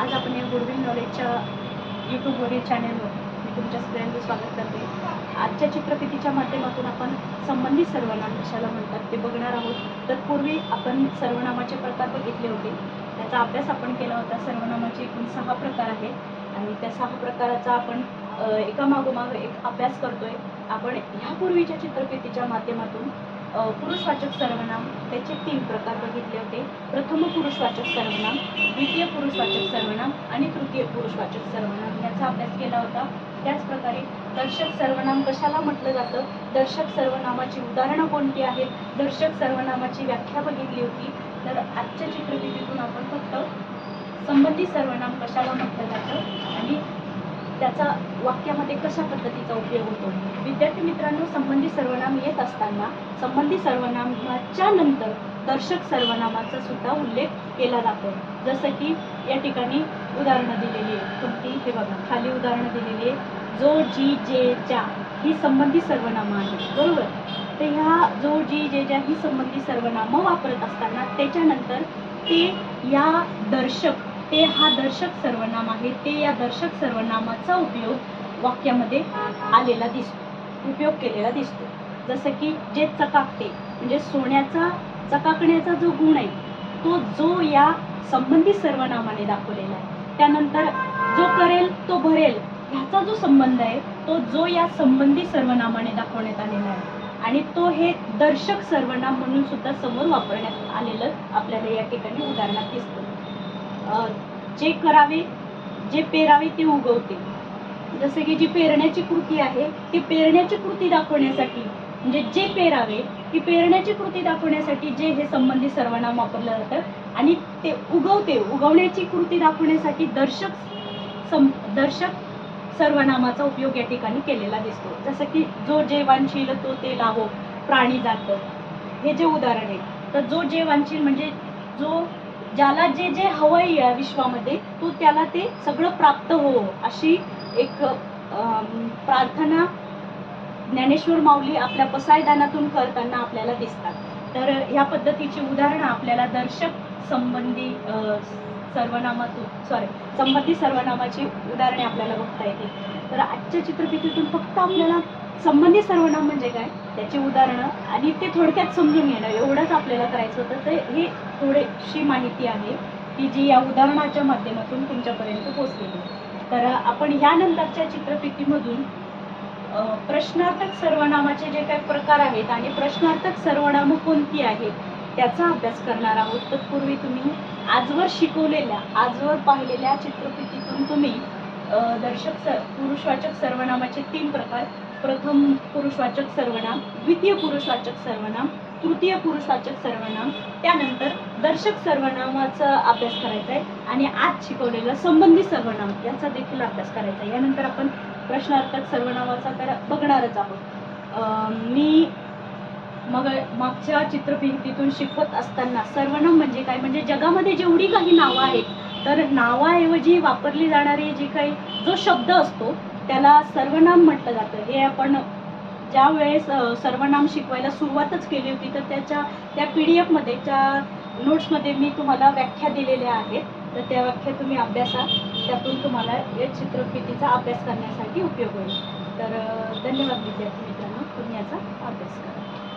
आज आपण या गुडविल नॉलेजच्या यूट्यूबवरील चॅनलवर मी तुमच्या सगळ्यांचं स्वागत करते. आजच्या चित्रफितीच्या माध्यमातून आपण संबंधित सर्वनाम कशाला म्हणतात ते बघणार आहोत. तत्पूर्वी आपण सर्वनामाचे प्रकार बघितले होते. त्याचा अभ्यास आपण केला होता. सर्वनामाचे एकूण सहा प्रकार आहेत. आणि त्या सहा प्रकाराचा आपण एका मागोमाग एक अभ्यास करतोय. आपण ह्यापूर्वीच्या चित्रफितीच्या माध्यमातून पुरुषवाचक सर्वनाम त्याचे तीन प्रकार बघितले होते. प्रथम पुरुषवाचक सर्वनाम द्वितीय पुरुषवाचक सर्वनाम आणि तृतीय पुरुषवाचक सर्वनाम याचा अभ्यास केला होता. त्याचप्रकारे दर्शक सर्वनाम कशाला म्हटलं जातं? दर्शक सर्वनामाची उदाहरणं कोणती आहेत? दर्शक सर्वनामाची व्याख्या बघितली होती. तर आजच्या चित्रफितीतून आपण फक्त संबंधित सर्वनाम कशाला म्हटलं जातं? आणि त्याचा वाक्यामध्ये कशा पद्धतीचा उपयोग होतो? विद्यार्थी मित्रांनो संबंधित सर्वनाम येत असताना संबंधित सर्वनामाच्या नंतर दर्शक सर्वनामाचा सुद्धा उल्लेख केला जातो. जसं की या ठिकाणी उदाहरणं दिलेली आहे कोणती? हे बघा खाली उदाहरणं दिलेली आहे जो जी जे ज्या ही संबंधित सर्वनामं आहेत. बरोबर? तर ह्या जो जी जे ज्या ही संबंधित सर्वनामं वापरत असताना त्याच्यानंतर ते या दर्शक ते हा दर्शक सर्वनाम आहे. ते या दर्शक सर्वनामाचा उपयोग वाक्यामध्ये आलेला दिसतो. उपयोग केलेला दिसतो. जसं की जे चकाकते म्हणजे सोन्याचा चकाकण्याचा जो गुण आहे तो जो या संबंधित सर्वनामाने दाखवलेला आहे. त्यानंतर जो करेल तो भरेल ह्याचा जो संबंध आहे तो जो या संबंधित सर्वनामाने दाखवण्यात आलेला आहे. आणि तो हे दर्शक सर्वनाम म्हणून सुद्धा समोर वापरण्यात आलेलं आपल्याला या ठिकाणी उदाहरणात दिसतं. जे करावे जे पेरावे ते उगवते. जसं की जी पेरण्याची कृती आहे ती पेरण्याची कृती दाखवण्यासाठी म्हणजे जे पेरावे ती पेरण्याची कृती दाखवण्यासाठी जे हे संबंधित सर्वनाम वापरलं जातं आणि ते उगवते. उगवण्याची कृती दाखवण्यासाठी दर्शक सं दर्शक सर्वनामाचा उपयोग या ठिकाणी केलेला दिसतो. जसं की जो जेवांशील तो ते लाहो प्राणी जातं. हे जे उदाहरण आहे तर जो जेवांशील म्हणजे जो ज्याला जे जे हवंय या विश्वामध्ये तो त्याला ते सगळं प्राप्त हो अशी एक प्रार्थना ज्ञानेश्वर माऊली आपल्या पसायदानातून करताना आपल्याला दिसतात. तर ह्या पद्धतीची उदाहरणं आपल्याला दर्शक संबंधी सर्वनामातून सॉरी संबंधी सर्वनामाची उदाहरणे आपल्याला बघता येतील. तर आजच्या चित्रफितीतून फक्त आपल्याला संबंधित सर्वनाम म्हणजे काय त्याची उदाहरणं आणि ते थोडक्यात समजून घेणं एवढंच आपल्याला करायचं होतं. तर हे थोडीशी माहिती आहे की जी या उदाहरणाच्या माध्यमातून तुमच्यापर्यंत पोहोचलेली तर आपण ह्यानंतरच्या चित्रफितीमधून प्रश्नार्थक सर्वनामाचे जे काही प्रकार आहेत आणि प्रश्नार्थक सर्वनामं कोणती आहेत त्याचा अभ्यास करणार आहोत. तत्पूर्वी तुम्ही आजवर शिकवलेल्या आजवर पाहिलेल्या चित्रफितीतून तुम्ही दर्शक स पुरुषवाचक सर्वनामाचे तीन प्रकार. प्रथम पुरुषवाचक सर्वनाम द्वितीय पुरुषवाचक सर्वनाम तृतीय पुरुषवाचक सर्वनाम. त्यानंतर दर्शक सर्वनामाचा अभ्यास करायचा आहे आणि आज शिकवलेला संबंधित सर्वनाम याचा देखील अभ्यास करायचा आहे. यानंतर आपण प्रश्नार्थक सर्वनामाचा तर बघणारच आहोत. मी मग मागच्या चित्रफितीतून शिकवत असताना सर्वनाम म्हणजे काय? म्हणजे जगामध्ये जेवढी काही नावं आहेत तर नावाऐवजी वापरली जाणारी जी काही जो शब्द असतो त्याला सर्वनाम म्हटलं जातं. हे आपण ज्या वेळेस सर्वनाम शिकवायला सुरुवातच केली होती तर त्याच्या त्या पी डी एफमध्ये त्या नोट्समध्ये मी तुम्हाला व्याख्या दिलेल्या आहेत. तर त्या व्याख्या तुम्ही अभ्यासा. त्यातून तुम्हाला या चित्रफितीचा अभ्यास करण्यासाठी उपयोग होईल. तर धन्यवाद विद्यार्थी मित्रांनो. तुम्ही याचा अभ्यास करा.